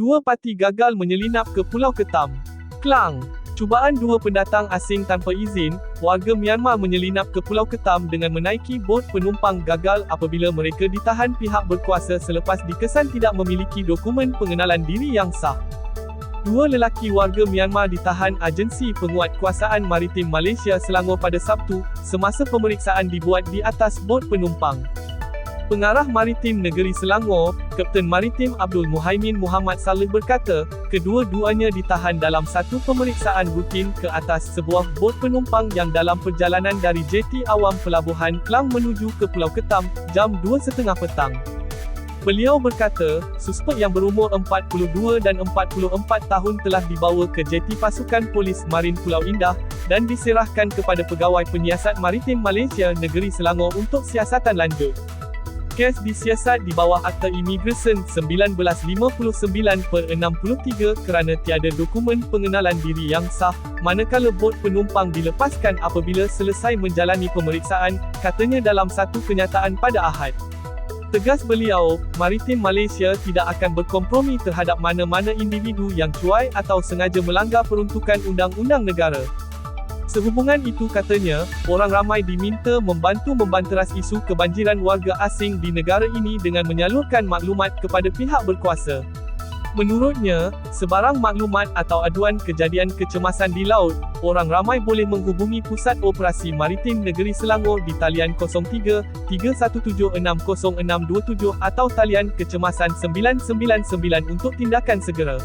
Dua parti gagal menyelinap ke Pulau Ketam. Klang. Cubaan dua pendatang asing tanpa izin, warga Myanmar menyelinap ke Pulau Ketam dengan menaiki bot penumpang gagal apabila mereka ditahan pihak berkuasa selepas dikesan tidak memiliki dokumen pengenalan diri yang sah. Dua lelaki warga Myanmar ditahan Agensi Penguatkuasaan Maritim Malaysia Selangor pada Sabtu, semasa pemeriksaan dibuat di atas bot penumpang. Pengarah Maritim Negeri Selangor, Kapten Maritim Abdul Muhaimin Muhammad Saleh berkata, kedua-duanya ditahan dalam satu pemeriksaan rutin ke atas sebuah bot penumpang yang dalam perjalanan dari JT Awam Pelabuhan Klang menuju ke Pulau Ketam, jam 2.30 petang. Beliau berkata, suspek yang berumur 42 dan 44 tahun telah dibawa ke JT Pasukan Polis Marin Pulau Indah, dan diserahkan kepada Pegawai Penyiasat Maritim Malaysia Negeri Selangor untuk siasatan lanjut. Kes disiasat di bawah Akta Imigresen 1959 per 63 kerana tiada dokumen pengenalan diri yang sah, manakala bot penumpang dilepaskan apabila selesai menjalani pemeriksaan, katanya dalam satu kenyataan pada Ahad. Tegas beliau, Maritim Malaysia tidak akan berkompromi terhadap mana-mana individu yang cuai atau sengaja melanggar peruntukan undang-undang negara. Sehubungan itu katanya, orang ramai diminta membantu membanteras isu kebanjiran warga asing di negara ini dengan menyalurkan maklumat kepada pihak berkuasa. Menurutnya, sebarang maklumat atau aduan kejadian kecemasan di laut, orang ramai boleh menghubungi Pusat Operasi Maritim Negeri Selangor di talian 03 317 60627 atau talian kecemasan 999 untuk tindakan segera.